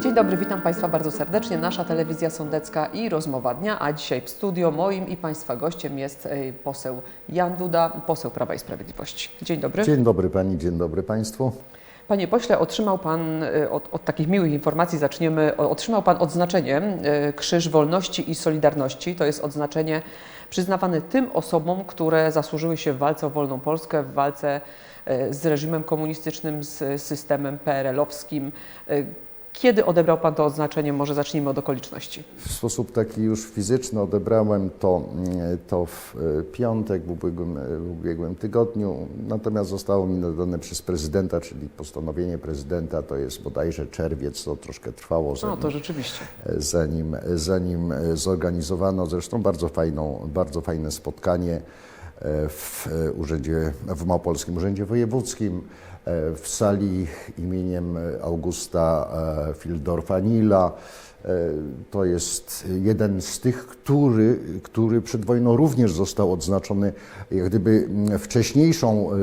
Dzień dobry, witam Państwa bardzo serdecznie. Nasza telewizja sądecka i rozmowa dnia, a dzisiaj w studio moim i Państwa gościem jest e, poseł Jan Duda, poseł Prawa i Sprawiedliwości. Dzień dobry. Dzień dobry Pani, dzień dobry Państwu. Panie pośle, otrzymał Pan, e, od, od takich miłych informacji zaczniemy, otrzymał Pan odznaczenie e, Krzyż Wolności i Solidarności. To jest odznaczenie przyznawane tym osobom, które zasłużyły się w walce o wolną Polskę, w walce z reżimem komunistycznym, z systemem PRL-owskim. E, Kiedy odebrał Pan to odznaczenie? Może zacznijmy od okoliczności. W sposób taki już fizyczny odebrałem to, mm, to w e, piątek w ubiegłym, e, w ubiegłym tygodniu, natomiast zostało mi nadane przez prezydenta, czyli postanowienie prezydenta, to jest bodajże czerwiec, to troszkę trwało, No zanim, to rzeczywiście. zanim, zanim e, zorganizowano zresztą bardzo, fajną, bardzo fajne spotkanie e, w e, urzędzie, w Małopolskim Urzędzie Wojewódzkim, e, w sali imieniem Augusta e, Fildorfa-Nila. E, To jest jeden z tych, który, który przed wojną również został odznaczony jak gdyby wcześniejszą, e,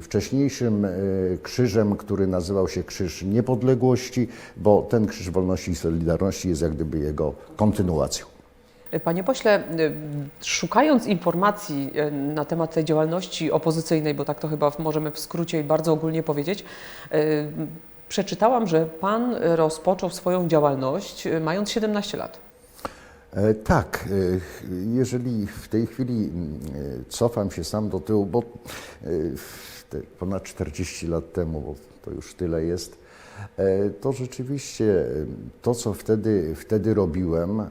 wcześniejszym e, krzyżem, który nazywał się Krzyż Niepodległości, bo ten Krzyż Wolności i Solidarności jest jak gdyby jego kontynuacją. Panie pośle, y, szukając informacji y, na temat tej działalności opozycyjnej, bo tak to chyba możemy w skrócie i bardzo ogólnie powiedzieć, y, przeczytałam, że Pan rozpoczął swoją działalność mając 17 lat. E, Tak, e, jeżeli w tej chwili mm, e, cofam się sam do tyłu, bo ponad 40 lat temu, bo to już tyle jest, to rzeczywiście e, to, co wtedy, wtedy robiłem, e,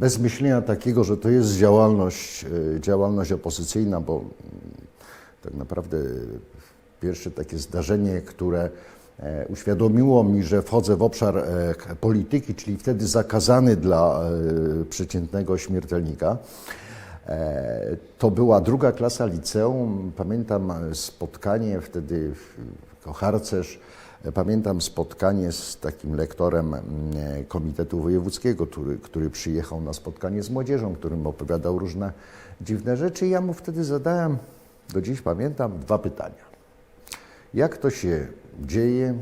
bez myślenia takiego, że to jest działalność, e, działalność opozycyjna, bo mm, tak naprawdę pierwsze takie zdarzenie, które e, uświadomiło mi, że wchodzę w obszar e, polityki, czyli wtedy zakazany dla e, przeciętnego śmiertelnika. E, To była druga klasa liceum. Pamiętam e, spotkanie wtedy w- jako harcerz. e, Pamiętam spotkanie z takim lektorem mm, Komitetu Wojewódzkiego, który, który przyjechał na spotkanie z młodzieżą, którym opowiadał różne dziwne rzeczy. I ja mu wtedy zadałem, do dziś pamiętam, dwa pytania. Jak to się dzieje,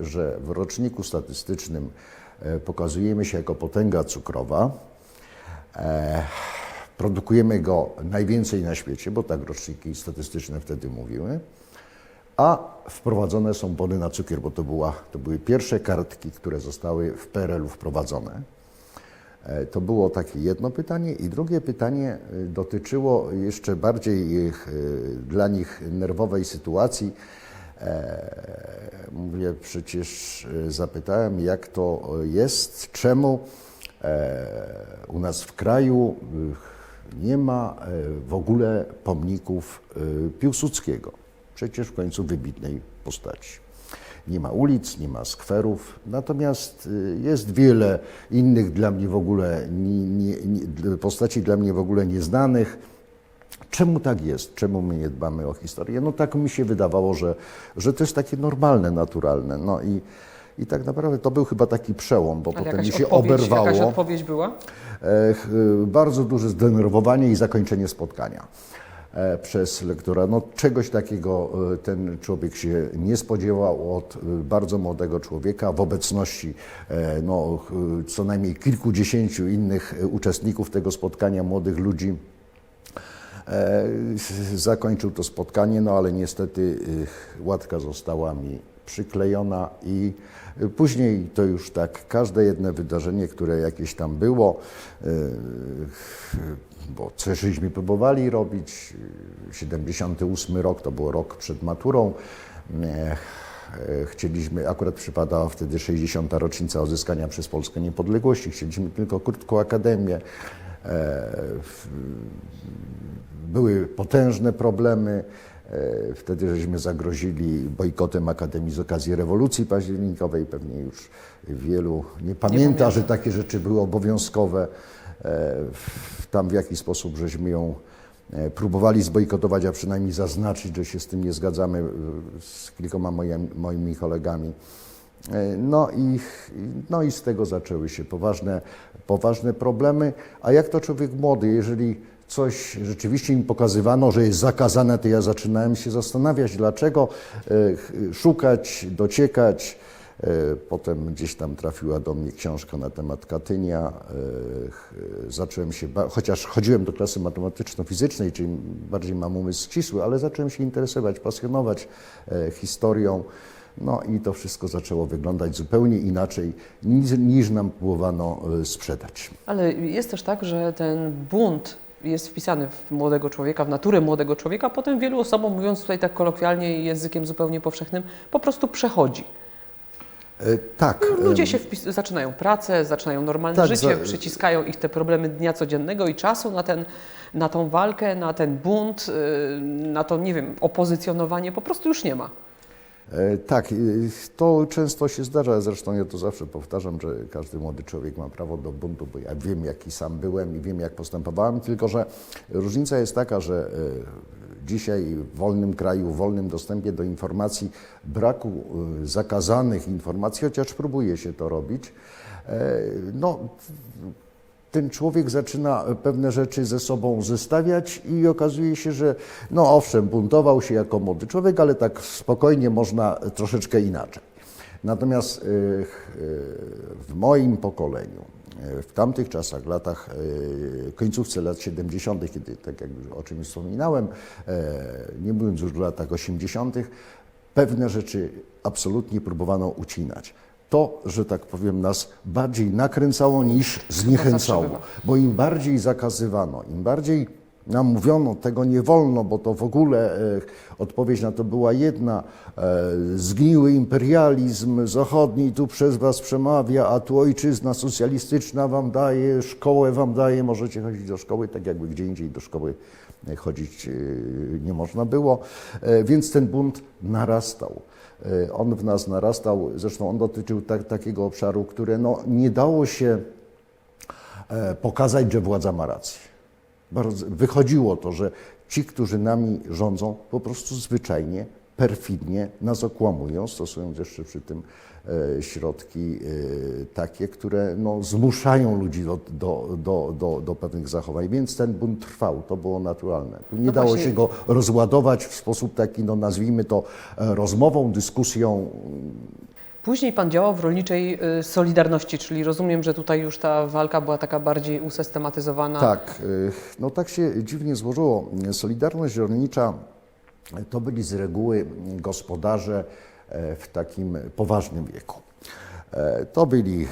że w roczniku statystycznym e, pokazujemy się jako potęga cukrowa, e, produkujemy go najwięcej na świecie, bo tak roczniki statystyczne wtedy mówiły, a wprowadzone są bony na cukier, bo to, była, to były pierwsze kartki, które zostały w PRL-u wprowadzone. E, To było takie jedno pytanie. I drugie pytanie e, dotyczyło jeszcze bardziej e, dla nich nerwowej sytuacji. Mówię, przecież zapytałem, jak to jest, czemu u nas w kraju nie ma w ogóle pomników Piłsudskiego. Przecież w końcu wybitnej postaci. Nie ma ulic, nie ma skwerów, natomiast y, jest wiele innych dla mnie w ogóle nie, nie, postaci dla mnie w ogóle nieznanych. Czemu tak jest? Czemu my nie dbamy o historię? No tak mi się wydawało, że, że to jest takie normalne, naturalne. No i, i tak naprawdę to był chyba taki przełom, bo Ale potem mi się oberwało. jakaś odpowiedź była? E, y, bardzo duże zdenerwowanie i zakończenie spotkania przez lektora. No, czegoś takiego e, ten człowiek się nie spodziewał od e, bardzo młodego człowieka w obecności e, no, co najmniej kilkudziesięciu innych e, uczestników tego spotkania, młodych ludzi. E, Zakończył to spotkanie, no ale niestety łatka została mi przyklejona i później to już tak, każde jedno wydarzenie, które jakieś tam było, bo coś żeśmy próbowali robić, y, 78 rok to był rok przed maturą, Chcieliśmy, akurat przypadała wtedy 60. rocznica odzyskania przez Polskę niepodległości, chcieliśmy tylko krótką akademię. E, były potężne problemy. E, Wtedy żeśmy zagrozili bojkotem Akademii z okazji rewolucji październikowej. Pewnie już wielu nie pamięta, że takie rzeczy były obowiązkowe. Tam w jakiś sposób żeśmy ją e, próbowali zbojkotować, a przynajmniej zaznaczyć, że się z tym nie zgadzamy e, z kilkoma moimi, kolegami. E, No i, no i z tego zaczęły się poważne, poważne problemy. A jak to człowiek młody, jeżeli coś rzeczywiście mi pokazywano, że jest zakazane, to ja zaczynałem się zastanawiać, dlaczego, szukać, dociekać. E, Potem gdzieś tam trafiła do mnie książka na temat Katynia. E, ch- Zacząłem się, chociaż chodziłem do klasy matematyczno-fizycznej, czyli bardziej mam umysł ścisły, ale zacząłem się interesować, pasjonować e, historią. No i to wszystko zaczęło wyglądać zupełnie inaczej niż, niż nam próbowano e, sprzedać. Ale jest też tak, że ten bunt jest wpisany w młodego człowieka, w naturę młodego człowieka, a potem wielu osobom, mówiąc tutaj tak kolokwialnie językiem zupełnie powszechnym, po prostu przechodzi. E, Tak. Ludzie em, się zaczynają pracę, zaczynają normalne Tak, życie, za- przyciskają ich te problemy dnia codziennego i czasu na, ten, na tą walkę, na ten bunt, yy, na to, nie wiem, opozycjonowanie po prostu już nie ma. E, Tak, y, to często się zdarza, zresztą ja to zawsze powtarzam, że każdy młody człowiek ma prawo do buntu, bo ja wiem jaki sam byłem i wiem jak postępowałem, tylko że różnica jest taka, że e, dzisiaj w wolnym kraju, w wolnym dostępie do informacji, braku e, zakazanych informacji, chociaż próbuje się to robić, e, no ten człowiek zaczyna pewne rzeczy ze sobą zestawiać i okazuje się, że no owszem, buntował się jako młody człowiek, ale tak spokojnie można troszeczkę inaczej. Natomiast y, y, w moim pokoleniu, y, w tamtych czasach, latach, y, końcówce lat 70., kiedy, tak jak już o czym wspominałem, e, nie mówiąc już o latach 80., pewne rzeczy absolutnie próbowano ucinać. To, że tak powiem, nas bardziej nakręcało niż zniechęcało. bywa. Bo im bardziej zakazywano, im bardziej nam mówiono, tego nie wolno, bo to w ogóle e, odpowiedź na to była jedna. E, zgniły imperializm zachodni tu przez was przemawia, a tu ojczyzna socjalistyczna wam daje, szkołę wam daje, możecie chodzić do szkoły, tak jakby gdzie indziej do szkoły e, chodzić nie można było. Więc ten bunt narastał. On w nas narastał, zresztą on dotyczył tak, takiego obszaru, które no, nie dało się pokazać, że władza ma rację. Bardzo wychodziło to, że ci, którzy nami rządzą, po prostu zwyczajnie, perfidnie nas okłamują, stosując jeszcze przy tym e, środki e, takie, które no, zmuszają ludzi do, do, do, do, do pewnych zachowań. Więc ten bunt trwał, to było naturalne. Tu nie No dało właśnie. się go rozładować w sposób taki, no, nazwijmy to, e, rozmową, dyskusją, Później Pan działał w rolniczej y, Solidarności, czyli rozumiem, że tutaj już ta walka była taka bardziej usystematyzowana. Tak, y, no tak się dziwnie złożyło. Solidarność rolnicza to byli z reguły gospodarze w takim poważnym wieku. To byli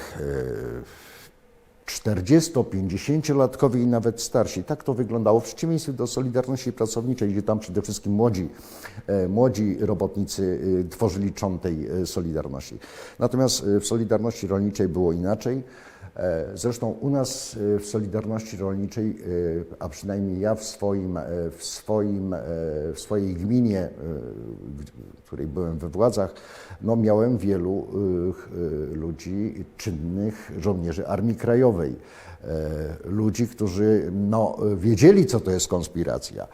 40-50-latkowie i nawet starsi. Tak to wyglądało w przeciwieństwie do Solidarności Pracowniczej, gdzie tam przede wszystkim młodzi, e, młodzi robotnicy e, tworzyli trzon tej e, Solidarności. Natomiast w Solidarności Rolniczej było inaczej. E, Zresztą u nas e, w Solidarności Rolniczej, e, a przynajmniej ja w, swoim, w, swoim, w swojej gminie, w której byłem we władzach, no miałem wielu ludzi, czynnych żołnierzy Armii Krajowej. Ludzi, którzy no, wiedzieli, co to jest konspiracja,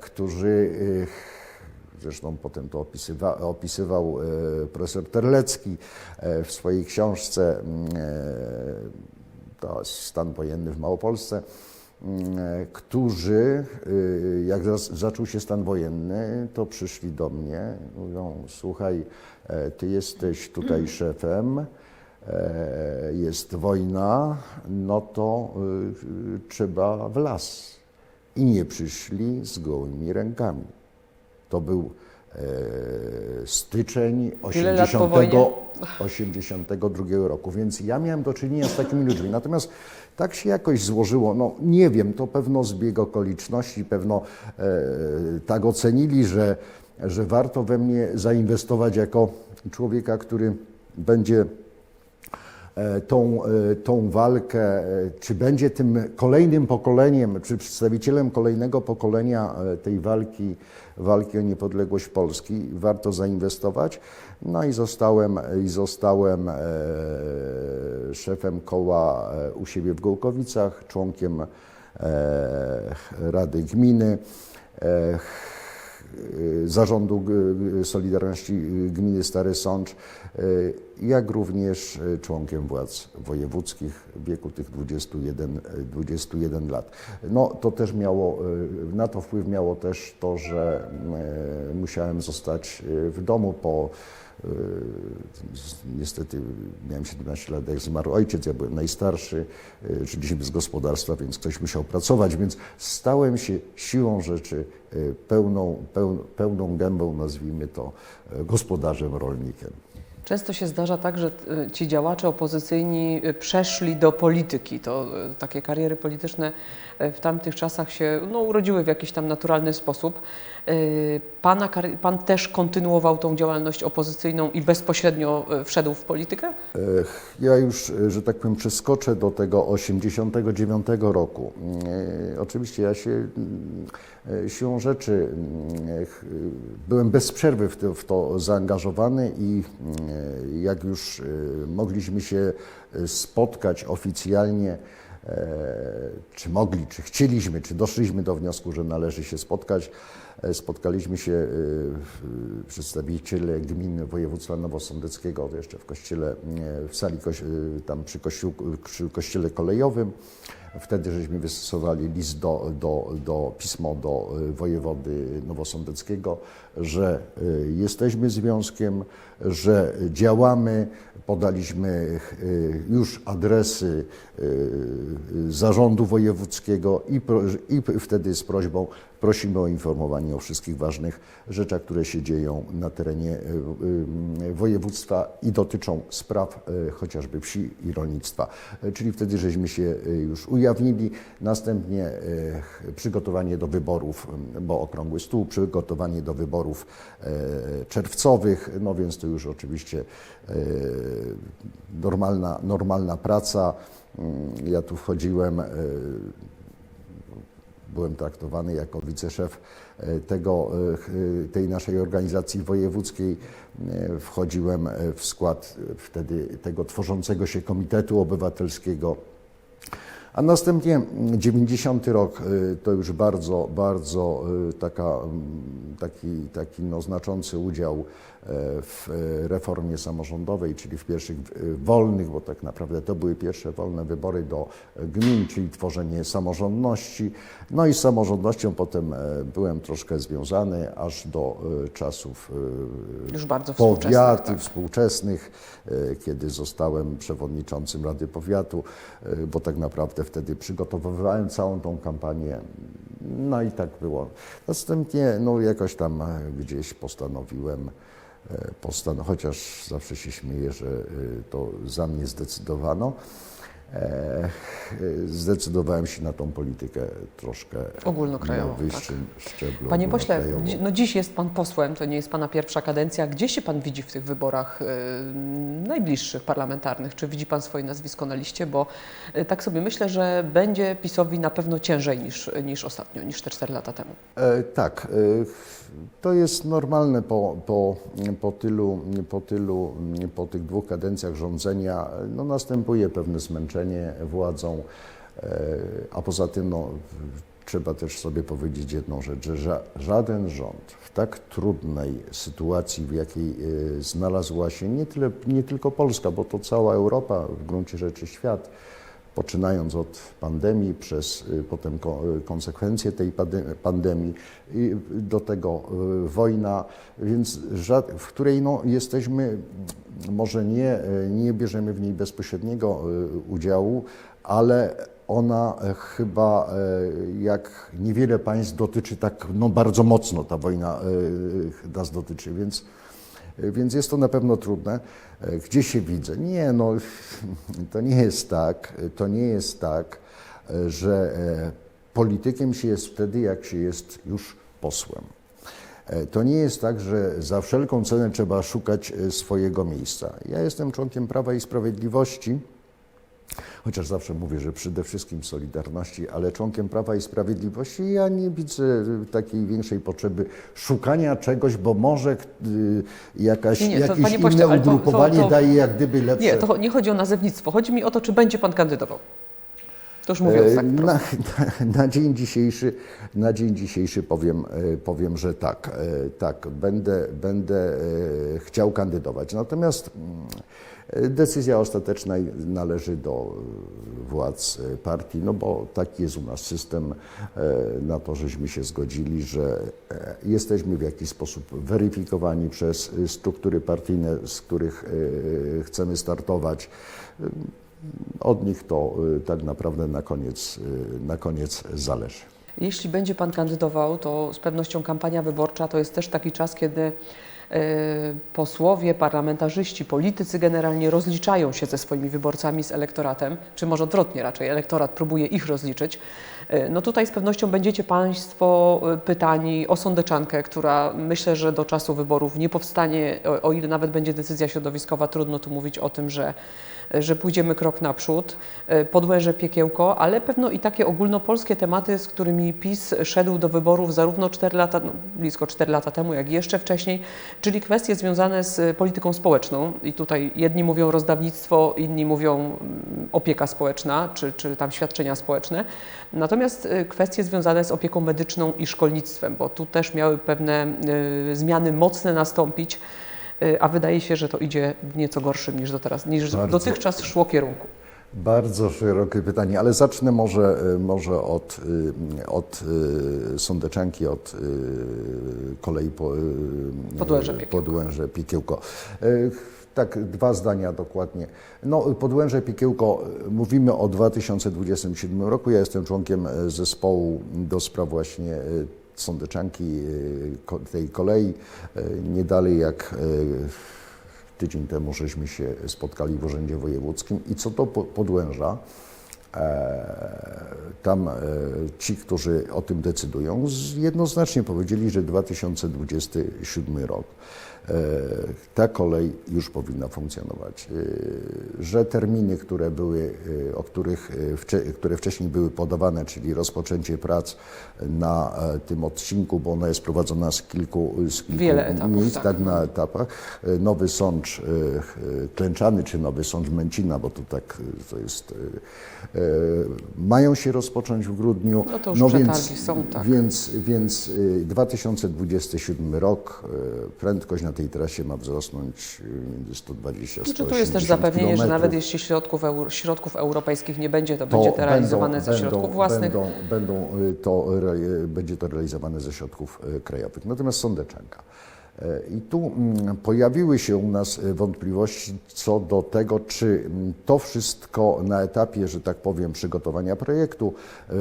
którzy Zresztą potem to opisywa, opisywał e, profesor Terlecki e, w swojej książce e, to Stan wojenny w Małopolsce, mm, którzy, jak zaczął się stan wojenny, to przyszli do mnie, mówią, słuchaj, ty jesteś tutaj szefem, jest wojna, no to trzeba w las. I nie przyszli z gołymi rękami. To był e, styczeń Ile lat po 80, wojnie? 82 roku, więc ja miałem do czynienia z takimi ludźmi. Natomiast tak się jakoś złożyło, no nie wiem, to pewno zbieg okoliczności, pewno e, tak ocenili, że, że warto we mnie zainwestować jako człowieka, który będzie tą, e, tą walkę, e, czy będzie tym kolejnym pokoleniem, czy przedstawicielem kolejnego pokolenia e, tej walki, walki o niepodległość Polski, warto zainwestować. No i zostałem, i zostałem e, szefem koła e, u siebie w Gołkowicach, członkiem e, Rady Gminy. Y, zarządu y, Solidarności Gminy Stary Sącz y, jak również członkiem władz wojewódzkich w wieku tych 21, e, 21 lat. No to też miało, na to wpływ miało też to, że musiałem zostać w domu po Niestety miałem 17 lat, jak zmarł ojciec, ja byłem najstarszy, e, żyliśmy z gospodarstwa, więc ktoś musiał pracować, więc stałem się siłą rzeczy e, pełną, peł, pełną gębą, nazwijmy to, gospodarzem, rolnikiem. Często się zdarza tak, że y, ci działacze opozycyjni y, przeszli do polityki. To y, takie kariery polityczne y, w tamtych czasach się no, urodziły w jakiś tam naturalny sposób. Y, Pana, pan też kontynuował tą działalność opozycyjną i bezpośrednio y, wszedł w politykę? Ja już, e, że tak powiem, przeskoczę do tego 89 roku. E, Oczywiście ja się e, siłą rzeczy e, byłem bez przerwy w to, w to zaangażowany i jak już e, mogliśmy się e, spotkać oficjalnie, e, czy mogli, czy chcieliśmy, czy doszliśmy do wniosku, że należy się spotkać. E, Spotkaliśmy się e, przedstawiciele gminy województwa nowosądeckiego, jeszcze w kościele, e, w sali e, tam przy, kościół, przy kościele kolejowym. Wtedy żeśmy wystosowali list do, do, do pismo do e, wojewody nowosądeckiego, że e, jesteśmy związkiem, że działamy. Podaliśmy e, już adresy e, zarządu wojewódzkiego i, pro, i wtedy z prośbą prosimy o informowanie o wszystkich ważnych rzeczach, które się dzieją na terenie województwa i dotyczą spraw chociażby wsi i rolnictwa. Czyli wtedy żeśmy się już ujawnili. Następnie przygotowanie do wyborów, bo okrągły stół, przygotowanie do wyborów e, czerwcowych, no więc to już oczywiście e, normalna, normalna praca. Mm, Ja tu wchodziłem e, byłem traktowany jako wiceszef tego, tej naszej organizacji wojewódzkiej. Wchodziłem w skład wtedy tego tworzącego się Komitetu Obywatelskiego. A następnie mm, 90 rok y, to już bardzo, bardzo y, taka, mm, taki, taki no, znaczący udział e, w e, reformie samorządowej, czyli w pierwszych y, wolnych, bo tak naprawdę to były pierwsze wolne wybory do e, gmin, czyli tworzenie samorządności. No i z samorządnością potem e, byłem troszkę związany aż do e, czasów e, Już bardzo powiaty tak. współczesnych, e, kiedy zostałem przewodniczącym Rady Powiatu, e, bo tak naprawdę wtedy przygotowywałem całą tą kampanię. No i tak było. Następnie no jakoś tam e, gdzieś postanowiłem, e, postan chociaż zawsze się śmieję, że e, to za mnie zdecydowano, zdecydowałem się na tą politykę troszkę Ogólnokrajową, na wyższym szczeblu. Panie pośle, no dziś jest Pan posłem, to nie jest Pana pierwsza kadencja. Gdzie się Pan widzi w tych wyborach y, najbliższych parlamentarnych? Czy widzi Pan swoje nazwisko na liście? Bo y, tak sobie myślę, że będzie PiSowi na pewno ciężej niż, niż ostatnio, niż te 4 lata temu. E, tak, e, to jest normalne po, po, po, tylu, po tylu, po tych dwóch kadencjach rządzenia, no, następuje pewne zmęczenie władzą, e, a poza tym no, trzeba też sobie powiedzieć jedną rzecz, że ża- żaden rząd w tak trudnej sytuacji, w jakiej e, znalazła się nie, tyle, nie tylko Polska, bo to cała Europa, w gruncie rzeczy świat, poczynając od pandemii, przez y, potem y, konsekwencje tej pandemii do tego y, wojna, więc w której no, jesteśmy, może nie, nie bierzemy w niej bezpośredniego udziału, ale ona e, chyba e, jak niewiele państw dotyczy tak no, bardzo mocno ta wojna e, nas dotyczy, więc więc jest to na pewno trudne. E, Gdzie się widzę? Nie, no to nie jest tak, to nie jest tak, e, że e, politykiem się jest wtedy, jak się jest już posłem. To nie jest tak, że za wszelką cenę trzeba szukać swojego miejsca. Ja jestem członkiem Prawa i Sprawiedliwości, chociaż zawsze mówię, że przede wszystkim Solidarności, ale członkiem Prawa i Sprawiedliwości ja nie widzę y, takiej większej potrzeby szukania czegoś, bo może y, jakaś, Nie, to, jakieś inne pośle, ugrupowanie to- to- daje jak gdyby lepsze. Nie, to nie chodzi o nazewnictwo. Chodzi mi o to, czy będzie Pan kandydował. To już mówiąc tak na, na, na dzień dzisiejszy, na dzień dzisiejszy powiem, e, powiem że tak, e, tak, będę, będę e, chciał kandydować. Natomiast mm, decyzja ostateczna należy do władz partii, no bo taki jest u nas system, na to żeśmy się zgodzili, że jesteśmy w jakiś sposób weryfikowani przez struktury partyjne, z których chcemy startować od nich to y, tak naprawdę na koniec, y, na koniec zależy. Jeśli będzie Pan kandydował, to z pewnością kampania wyborcza to jest też taki czas, kiedy posłowie, parlamentarzyści, politycy generalnie rozliczają się ze swoimi wyborcami, z elektoratem, czy może odwrotnie raczej, elektorat próbuje ich rozliczyć. E, No tutaj z pewnością będziecie Państwo e, pytani o sądeczankę, która myślę, że do czasu wyborów nie powstanie, o, ile nawet będzie decyzja środowiskowa, trudno tu mówić o tym, że że pójdziemy krok naprzód, podłęże piekiełko, ale pewno i takie ogólnopolskie tematy, z którymi PiS szedł do wyborów zarówno 4 lata, no, blisko 4 lata temu, jak i jeszcze wcześniej, czyli kwestie związane z polityką społeczną. I tutaj jedni mówią rozdawnictwo, inni mówią mm, opieka społeczna, czy, czy tam świadczenia społeczne. Natomiast e, kwestie związane z opieką medyczną i szkolnictwem, bo tu też miały pewne e, zmiany mocne nastąpić. E, A wydaje się, że to idzie w nieco gorszym niż, do teraz, niż Bardzo. dotychczas szło kierunku. Bardzo szerokie pytanie, ale zacznę może, y, może od, y, od y, sądeczanki, od kolei po, Podłęże Piekiełko. Podłęże Piekiełko. Y, Tak, dwa zdania dokładnie. No, Podłęże Piekiełko, y, mówimy o 2027 roku. Ja jestem członkiem y, zespołu do spraw właśnie y, sądeczanki, ko- tej kolei. Nie dalej jak Tydzień temu żeśmy się spotkali w Urzędzie Wojewódzkim. I co Po- Podłęża, e, tam e, ci, którzy o tym decydują, jednoznacznie powiedzieli, że 2027 rok ta kolej już powinna funkcjonować, e, że terminy, które były, e, o których, e, które wcześniej były podawane, czyli rozpoczęcie prac na e, tym odcinku, bo ona jest prowadzona z kilku, z kilku etapów, miejsc, tak. tak, na etapach. E, Nowy Sącz e, Klęczany czy Nowy Sącz Męcina, bo to tak e, to jest. e, e, Mają się rozpocząć w grudniu. No to już przetargi są, tak. Więc, więc e, 2027 rok, e, prędkość na tej trasie ma wzrosnąć e, między 120 a Znaczy, 180 tu jest też zapewnienie, że nawet jeśli środków, środków europejskich nie będzie, to, To będzie to realizowane będą- ze środków będą, własnych. Będą, będą y, to, re- będzie to realizowane ze środków y, krajowych. Natomiast sądeczanka. I tu mm, pojawiły się u nas y, wątpliwości co do tego, czy mm, to wszystko na etapie, że tak powiem, przygotowania projektu, e,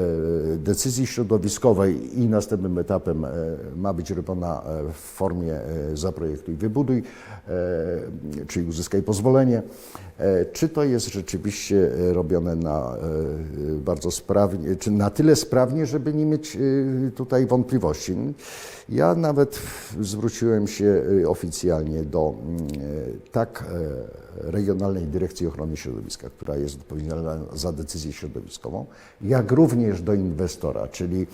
decyzji środowiskowej i następnym etapem e, ma być robiona w formie zaprojektuj, wybuduj, czyli uzyskaj pozwolenie. Czy to jest rzeczywiście robione na bardzo sprawnie, czy na tyle sprawnie, żeby nie mieć tutaj wątpliwości? Ja nawet zwróciłem się e, oficjalnie do mm, tak e, Regionalnej Dyrekcji Ochrony Środowiska, która jest odpowiedzialna za decyzję środowiskową, jak również do inwestora, czyli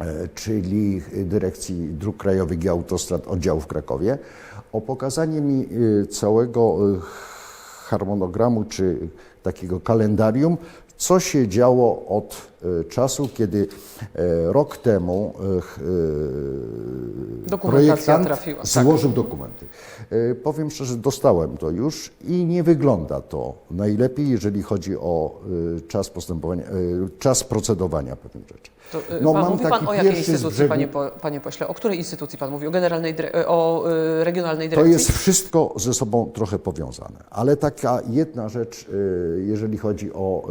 e, czyli Dyrekcji Dróg Krajowych i Autostrad oddziału w Krakowie, o pokazanie mi e, całego harmonogramu czy takiego kalendarium, co się działo od czasu, kiedy e, rok temu e, e, projektant trafiła, tak. złożył dokumenty. E, Powiem szczerze, dostałem to już i nie wygląda to najlepiej, jeżeli chodzi o e, czas postępowania, e, czas procedowania pewnych rzeczy. To, No, pan, mam mówi Pan taki o jakiej instytucji, brzegu- panie, panie pośle? O której instytucji Pan mówi? O Generalnej, o Regionalnej To Dyrekcji? jest wszystko ze sobą trochę powiązane, ale taka jedna rzecz, jeżeli chodzi o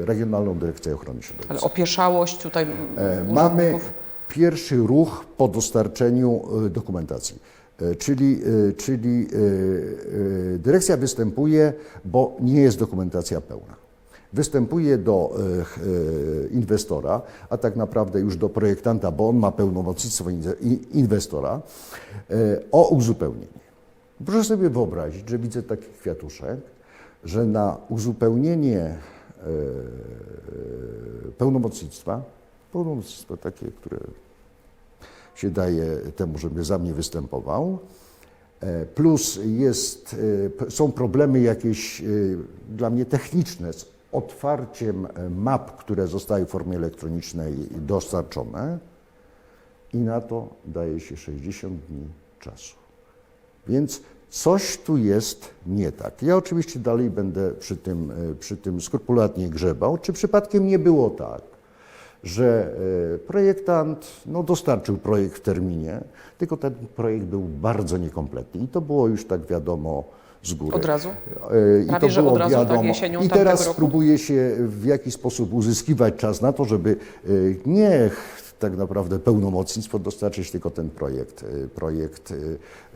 Regionalną Dyrekcję Ochrony Środowiska. Ale opieszałość tutaj E, mm, Mamy urzędników? pierwszy ruch po dostarczeniu y, dokumentacji. E, Czyli, czyli dyrekcja występuje, bo nie jest dokumentacja pełna. Występuje do inwestora, a tak naprawdę już do projektanta, bo on ma pełnomocnictwo inwestora, o uzupełnienie. Proszę sobie wyobrazić, że widzę taki kwiatuszek, że na uzupełnienie e, pełnomocnictwa, pełnomocnictwo takie, które się daje temu, żeby za mnie występował, e, plus jest, e, są problemy jakieś dla mnie techniczne z otwarciem map, które zostały w formie elektronicznej dostarczone. I na to daje się 60 dni czasu. Więc coś tu jest nie tak. Ja oczywiście dalej będę przy tym, e, przy tym skrupulatnie grzebał. Czy przypadkiem nie było tak, że e, projektant no, dostarczył projekt w terminie, tylko ten projekt był bardzo niekompletny i to było już tak wiadomo z góry. Od razu? E, I Prawie, to było od razu, tak, wiadomo. jesienią I teraz próbuje się w jakiś sposób uzyskiwać czas na to, żeby nie tak naprawdę pełnomocnictwo dostarczyć, tylko ten projekt, e, projekt e,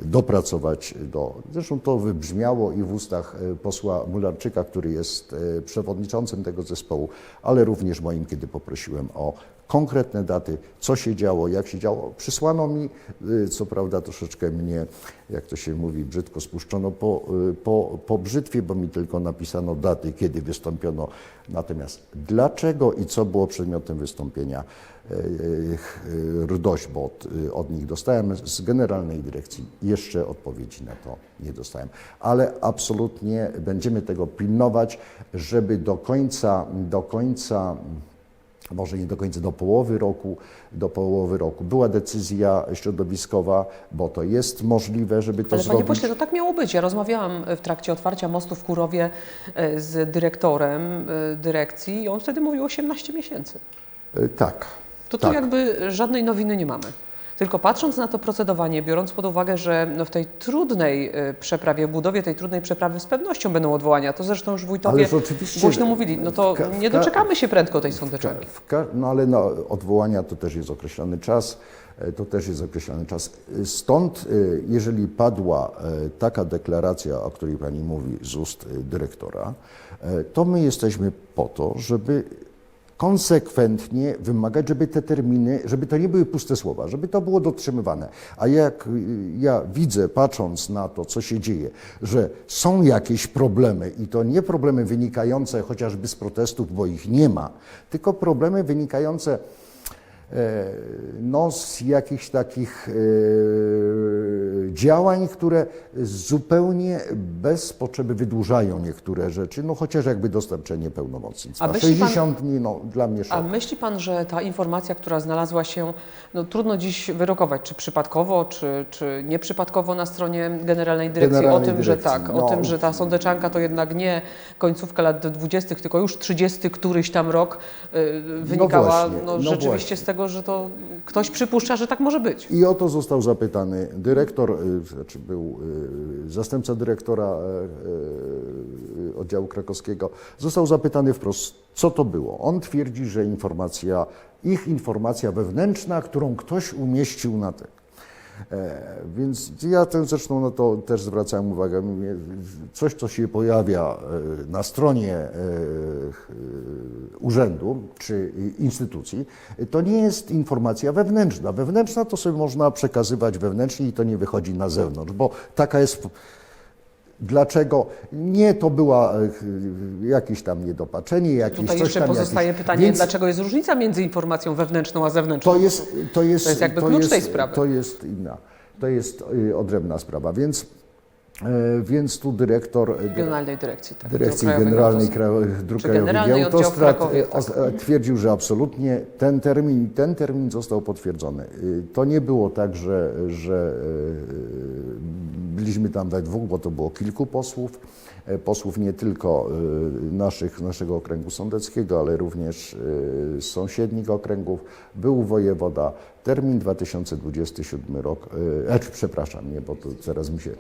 dopracować do. Zresztą to wybrzmiało i w ustach e, posła Mularczyka, który jest przewodniczącym tego zespołu, ale również moim, kiedy poprosiłem o konkretne daty, co się działo, jak się działo. Przysłano mi, y, co prawda troszeczkę mnie, jak to się mówi, brzydko spuszczono po, y, po, po brzytwie, bo mi tylko napisano daty, kiedy wystąpiono. Natomiast dlaczego i co było przedmiotem wystąpienia y, y, RDOŚ, bo od, y, od nich dostałem z Generalnej Dyrekcji jeszcze odpowiedzi na to nie dostałem. Ale absolutnie będziemy tego pilnować, żeby do końca, do końca może nie do końca do połowy roku, do połowy roku. Była decyzja środowiskowa, bo to jest możliwe, żeby to Ale zrobić. panie pośle, to tak miało być. Ja rozmawiałam w trakcie otwarcia mostu w Kurowie e, z dyrektorem e, dyrekcji i on wtedy mówił 18 miesięcy. E, Tak. To tu tak. jakby żadnej nowiny nie mamy. Tylko patrząc na to procedowanie, biorąc pod uwagę, że no w tej trudnej e, przeprawie, w budowie tej trudnej przeprawy z pewnością będą odwołania, to zresztą już wójtowie głośno mówili, no to nie ka- doczekamy się prędko tej sądeczanki. no ale na odwołania to też jest określony czas. e, To też jest określony czas. Stąd, e, jeżeli padła e, taka deklaracja, o której Pani mówi z ust dyrektora, to my jesteśmy po to, żeby konsekwentnie wymagać, żeby te terminy, żeby to nie były puste słowa, żeby to było dotrzymywane. A jak ja widzę, patrząc na to, co się dzieje, że są jakieś problemy i to nie problemy wynikające chociażby z protestów, bo ich nie ma, tylko problemy wynikające e, no, z jakichś takich e, działań, które zupełnie bez potrzeby wydłużają niektóre rzeczy, no chociaż jakby dostarczenie pełnomocnictwa. A myśli pan- 60 dni, no dla mnie A szok. myśli Pan, że ta informacja, która znalazła się, no trudno dziś wyrokować, czy przypadkowo, czy, czy nieprzypadkowo na stronie Generalnej Dyrekcji, Generalnej o tym, że Dyrekcji, tak, no. o tym, że ta sądeczanka to jednak nie końcówka lat 20., tylko już 30 któryś tam rok y, wynikała no, no rzeczywiście właśnie. z tego, że to ktoś przypuszcza, że tak może być. I o to został zapytany dyrektor, y, znaczy był y, zastępca dyrektora y, y, oddziału krakowskiego, został zapytany wprost, co to było. On twierdzi, że informacja, ich informacja wewnętrzna, którą ktoś umieścił na te. E, Więc ja ten, zresztą na to też zwracałem uwagę. Coś, co się pojawia e, na stronie e, urzędu czy instytucji, to nie jest informacja wewnętrzna. Wewnętrzna to sobie można przekazywać wewnętrznie i to nie wychodzi na zewnątrz, bo taka jest. Dlaczego? Nie, to była e, jakieś tam niedopatrzenie, jakieś Tutaj coś jeszcze tam, pozostaje jakieś, pytanie, Więc- dlaczego jest różnica między informacją wewnętrzną a zewnętrzną? to jest, to jest, To jest jakby klucz tej jest- sprawy. To jest inna, to jest y, odrębna sprawa, więc, więc tu dyrektor e, Generalnej Dyrekcji. Tak, Dyrekcji Generalnej Autostrad. Kra- Dróg Krajowych i Autostrad e, tak. e, twierdził, że absolutnie ten termin, ten termin został potwierdzony. To nie było tak, że, że e, byliśmy tam we dwóch, bo to było kilku posłów, e, posłów nie tylko e, naszych, naszego okręgu sądeckiego, ale również e, z sąsiednich okręgów. Był wojewoda, termin 2027 rok, e, e, przepraszam, nie, bo to teraz mi się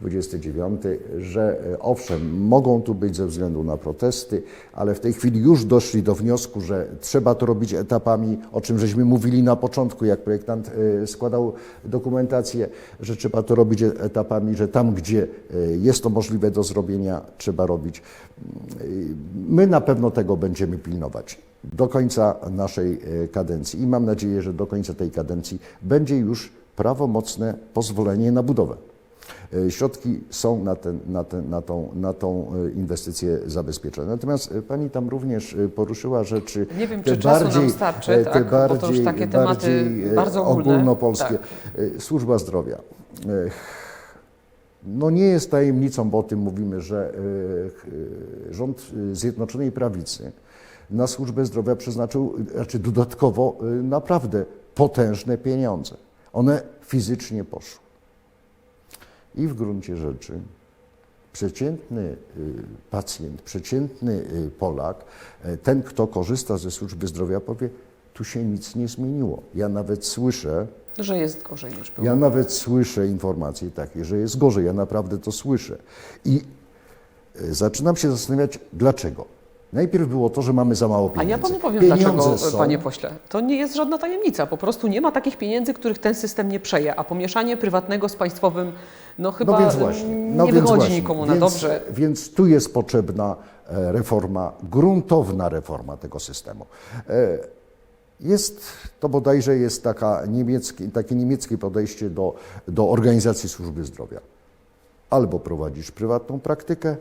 29, że e, owszem, mogą tu być ze względu na protesty, ale w tej chwili już doszli do wniosku, że trzeba to robić etapami, o czym żeśmy mówili na początku, jak projektant e, składał dokumentację, że trzeba to robić e- etapami, że tam, gdzie jest to możliwe do zrobienia, trzeba robić. Mm, My na pewno tego będziemy pilnować do końca naszej kadencji i mam nadzieję, że do końca tej kadencji będzie już prawomocne pozwolenie na budowę. E, Środki są na, ten, na, ten, na, tą, na tą e, inwestycję zabezpieczone. Natomiast e, Pani tam również poruszyła rzeczy Nie wiem, te czy czasu nam bardziej, starczy, e, tak, te bo to już bardziej, takie tematy bardziej bardzo ogólne. ogólnopolskie. Tak. Służba zdrowia. No nie jest tajemnicą, bo o tym mówimy, że rząd Zjednoczonej Prawicy na służbę zdrowia przeznaczył, znaczy dodatkowo naprawdę potężne pieniądze. One fizycznie poszły. I w gruncie rzeczy przeciętny y, pacjent, przeciętny y, Polak, y, ten, kto korzysta ze służby zdrowia, powie, tu się nic nie zmieniło. Ja nawet słyszę, Że jest gorzej niż było. ja nawet słyszę informacje takie, że jest gorzej, ja naprawdę to słyszę. I y, zaczynam się zastanawiać, dlaczego. Najpierw było to, że mamy za mało A pieniędzy. ja panu powiem Pieniądze dlaczego, są, panie pośle. To nie jest żadna tajemnica. Po prostu nie ma takich pieniędzy, których ten system nie przeje, a pomieszanie prywatnego z państwowym, no chyba no więc właśnie, no nie więc wychodzi właśnie. nikomu na więc, dobrze. Więc tu jest potrzebna e, reforma, gruntowna reforma tego systemu. E, Jest, to bodajże jest taka niemieckie, takie niemieckie podejście do, do organizacji służby zdrowia. Albo prowadzisz prywatną praktykę,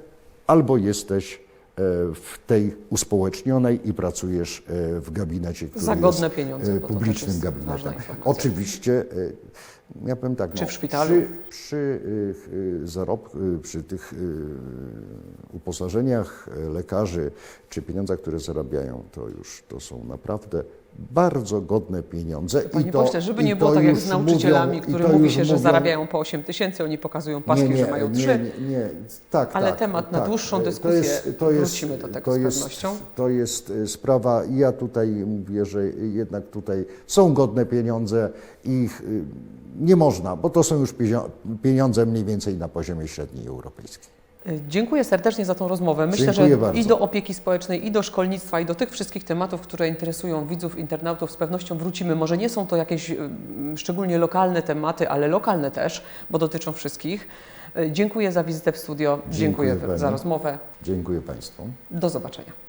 albo jesteś w tej uspołecznionej i pracujesz e, w gabinecie, który Za godne jest pieniądze, e, też publicznym gabinetem. Oczywiście, e, ja powiem tak, Czy no, w szpitalu? Przy, przy zarobku, y, przy tych uposażeniach lekarzy, czy pieniądzach, które zarabiają, to już to są naprawdę bardzo godne pieniądze. Panie I to, pośle, żeby nie było to tak jak z nauczycielami, to mówi się, że mówią- zarabiają po 8 tysięcy, oni pokazują paski, że mają 3. nie, nie, nie, tak, Ale tak, temat na tak. dłuższą To dyskusję. jest- to jest- Wrócimy do tego to z jest- pewnością. To jest y, sprawa, i ja tutaj mówię, że jednak tutaj są godne pieniądze i ich y, nie można, bo to są już pieniądze mniej więcej na poziomie średniej europejskiej. Dziękuję serdecznie za tą rozmowę. Myślę, Dziękuję że bardzo. i do opieki społecznej, i do szkolnictwa, i do tych wszystkich tematów, które interesują widzów, internautów, z pewnością wrócimy. Może nie są to jakieś szczególnie lokalne tematy, ale lokalne też, bo dotyczą wszystkich. Y, Dziękuję za wizytę w studio. Dziękuję Dziękuję za rozmowę. Dziękuję Państwu. Do zobaczenia.